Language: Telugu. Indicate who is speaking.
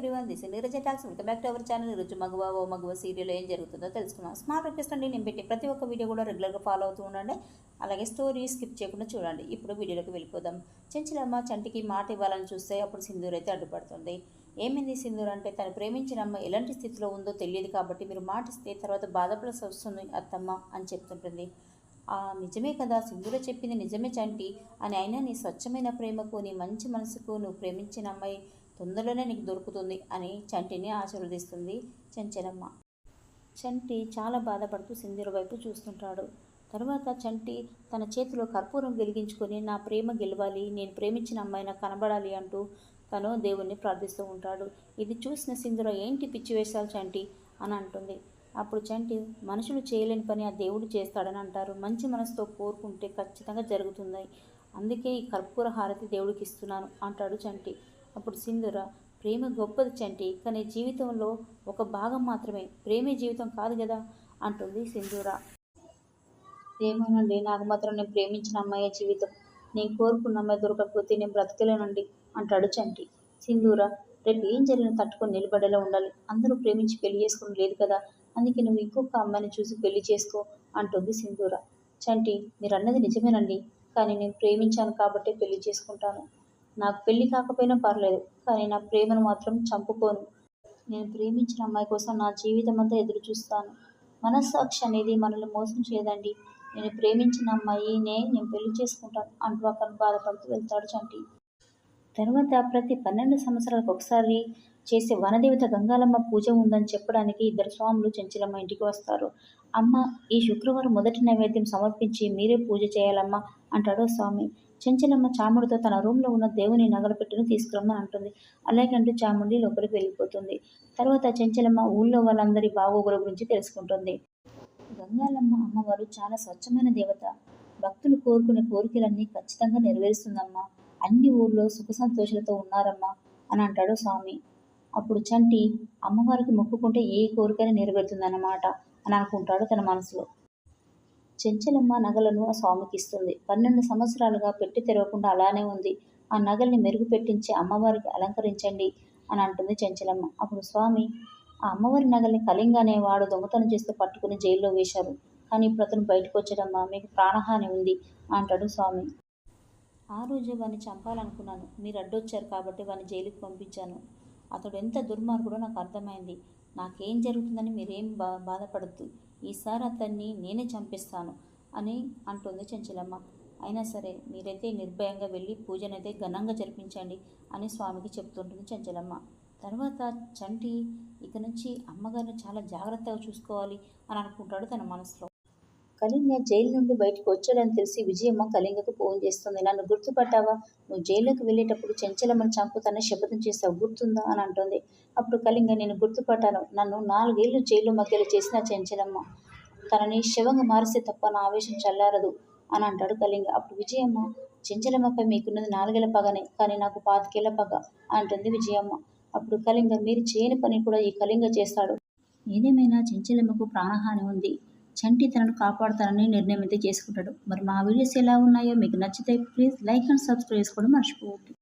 Speaker 1: Everyone this Neeraja talks welcome back to our channel ఈరోజు మగవ ఓ మగవ సీరియల్ ఏం జరుగుతుందో తెలుసుకున్నాం స్మార్ట్ రిక్వెస్ట్ అండి నేను పెట్టి ప్రతి ఒక్క వీడియో కూడా రెగ్యులర్గా ఫాలో అవుతూ ఉండండి. అలాగే స్టోరీ స్కిప్ చేయకుండా చూడండి. ఇప్పుడు వీడియోలోకి వెళ్ళిపోదాం. చెంచలమ్మ చంటికి మాట ఇవ్వాలని చూస్తే అప్పుడు సింధూర్ అయితే అడ్డుపడుతుంది. ఏమైంది సింధూర్ అంటే తను ప్రేమించిన అమ్మ ఎలాంటి స్థితిలో ఉందో తెలియదు కాబట్టి మీరు మాట ఇస్తే తర్వాత బాధపడాల్సి వస్తుంది అత్తమ్మ అని చెప్తుంటుంది. ఆ నిజమే కదా. సింధుర చెప్పింది నిజమే చంటి. అని అయినా నీ స్వచ్ఛమైన ప్రేమకు నీ మంచి మనసుకు నువ్వు ప్రేమించిన అమ్మాయి తొందరలోనే నీకు దొరుకుతుంది అని చంటిని ఆశీర్వదిస్తుంది చెంచలమ్మ. చంటి చాలా బాధపడుతూ సింధుర వైపు చూస్తుంటాడు. తర్వాత చంటి తన చేతిలో కర్పూరం వెలిగించుకొని నా ప్రేమ గెలవాలి నేను ప్రేమించిన అమ్మాయి నాకు కనబడాలి అంటూ తను దేవుణ్ణి ప్రార్థిస్తూ ఉంటాడు. ఇది చూసిన సింధుర ఏంటి పిచ్చి వేషాలు చంటి? అని అంటుంది. అప్పుడు చంటి మనుషులు చేయలేని పని ఆ దేవుడు చేస్తాడని అంటారు. మంచి మనసుతో కోరుకుంటే ఖచ్చితంగా జరుగుతుంది. అందుకే ఈ కర్పూర హారతి దేవుడికి ఇస్తున్నాను అంటాడు చంటి. అప్పుడు సింధుర ప్రేమ గొప్పది చంటి కానీ జీవితంలో ఒక భాగం మాత్రమే. ప్రేమే జీవితం కాదు కదా అంటుంది సింధూర. ఏమోనండి నాకు మాత్రం నేను ప్రేమించిన అమ్మాయి జీవితం. నేను కోరుకున్న అమ్మాయి దొరకకపోతే నేను బ్రతకలేనండి అంటాడు చంటి. సింధూర రేపు ఏం జరిగిన తట్టుకొని నిలబడేలా ఉండాలి. అందరూ ప్రేమించి పెళ్ళి చేసుకుని లేదు కదా? అందుకే నువ్వు ఇంకొక అమ్మాయిని చూసి పెళ్ళి చేసుకో అంటుంది సింధూర. చంటి మీరు అన్నది నిజమేనండి కానీ నేను ప్రేమించాను కాబట్టి పెళ్ళి చేసుకుంటాను. నాకు పెళ్ళి కాకపోయినా పర్లేదు కానీ నా ప్రేమను మాత్రం చంపుకోను. నేను ప్రేమించిన అమ్మాయి కోసం నా జీవితం అంతా ఎదురు చూస్తాను మనస్సాక్షి అనేది మనల్ని మోసం చేయదండి. నేను ప్రేమించిన అమ్మాయినే నేను పెళ్ళి చేసుకుంటాను అంటూ అతను బాధపడుతూ వెళ్తాడు చంటి. తర్వాత ప్రతి పన్నెండు సంవత్సరాలకు ఒకసారి చేసే వనదేవత గంగాలమ్మ పూజ ఉందని చెప్పడానికి ఇద్దరు స్వాములు చెంచలమ్మ ఇంటికి వస్తారు. అమ్మ ఈ శుక్రవారం మొదటి నైవేద్యం సమర్పించి మీరే పూజ చేయాలమ్మా అంటాడు స్వామి. చెంచలమ్మ చాముడితో తన రూమ్లో ఉన్న దేవుని నగలపెట్టును తీసుకురమ్మని అంటుంది. అలాగే అంటూ చాముండి లోపలికి వెళ్ళిపోతుంది. తర్వాత చెంచలమ్మ ఊళ్ళో వాళ్ళందరి బాగోగుల గురించి తెలుసుకుంటుంది. గంగాలమ్మ అమ్మవారు చాలా స్వచ్ఛమైన దేవత. భక్తులు కోరుకునే కోరికలన్నీ ఖచ్చితంగా నెరవేరుస్తుందమ్మా. అన్ని ఊర్లో సుఖ సంతోషాలతో ఉన్నారమ్మా అని అంటాడు స్వామి. అప్పుడు చంటి అమ్మవారికి మొక్కుకుంటే ఏ కోరికైనా నెరవేరుతుందన్నమాట అని అనుకుంటాడు తన మనసులో. చెంచలమ్మ నగలను ఆ స్వామికి ఇస్తుంది. పన్నెండు సంవత్సరాలుగా పెట్టి తెరవకుండా అలానే ఉంది. ఆ నగల్ని మెరుగుపెట్టించి అమ్మవారికి అలంకరించండి అని అంటుంది చెంచలమ్మ. అప్పుడు స్వామి ఆ అమ్మవారి నగల్ని కళింగ అనేవాడు దొంగతనం చేస్తే పట్టుకుని జైల్లో వేశారు. కానీ ఇప్పుడు అతను బయటకు వచ్చాడమ్మా మీకు ప్రాణహాని ఉంది అంటాడు స్వామి. ఆ రోజే వాడిని చంపాలనుకున్నాను. మీరు అడ్డొచ్చారు కాబట్టి వాడిని జైలుకి పంపించాను. అతడు ఎంత దుర్మార్గుడో నాకు అర్థమైంది. నాకేం జరుగుతుందని మీరేం బా బాధపడద్దు. ఈసారి అతన్ని నేనే చంపిస్తాను అని అంటుంది చెంచలమ్మ. అయినా సరే మీరైతే నిర్భయంగా వెళ్ళి పూజనైతే ఘనంగా జరిపించండి అని స్వామికి చెప్తుంటుంది చెంచలమ్మ. తర్వాత చంటి ఇక నుంచి అమ్మగారిని చాలా జాగ్రత్తగా చూసుకోవాలి అని అనుకుంటాడు తన మనసులో. కళింగ జైలు నుండి బయటకు వచ్చాడని తెలిసి విజయమ్మ కళింగకు ఫోన్ చేస్తుంది. నన్ను గుర్తుపట్టావా? నువ్వు జైల్లోకి వెళ్ళేటప్పుడు చెంచలమ్మని చంపుతానని శపథం చేస్తావు గుర్తుందా? అని అంటుంది. అప్పుడు కళింగ నేను గుర్తుపట్టాను. నన్ను నాలుగేళ్ళు జైలు మధ్యలో చేసిన చెంచలమ్మ. తనని శవంగా మారిస్తే తప్ప నా ఆవేశం చల్లారదు అని అంటాడు కళింగ. అప్పుడు విజయమ్మ చెంచలమ్మపై మీకున్నది నాలుగేళ్ళ పగనే కానీ నాకు పాతికేళ్ళ పగ అంటుంది విజయమ్మ. అప్పుడు కళింగ మీరు చేయని పని కూడా ఈ కళింగ చేస్తాడు. ఏదేమైనా చెంచలమ్మకు ప్రాణహాని ఉంది. చంటి తనను కాపాడుతానని నిర్ణయం అయితే చేసుకుంటాడు. మరి మా వీడియోస్ ఎలా ఉన్నాయో మీకు నచ్చితే ప్లీజ్ లైక్ అండ్ సబ్స్క్రైబ్ చేసుకోవడం మర్చిపోవద్దు.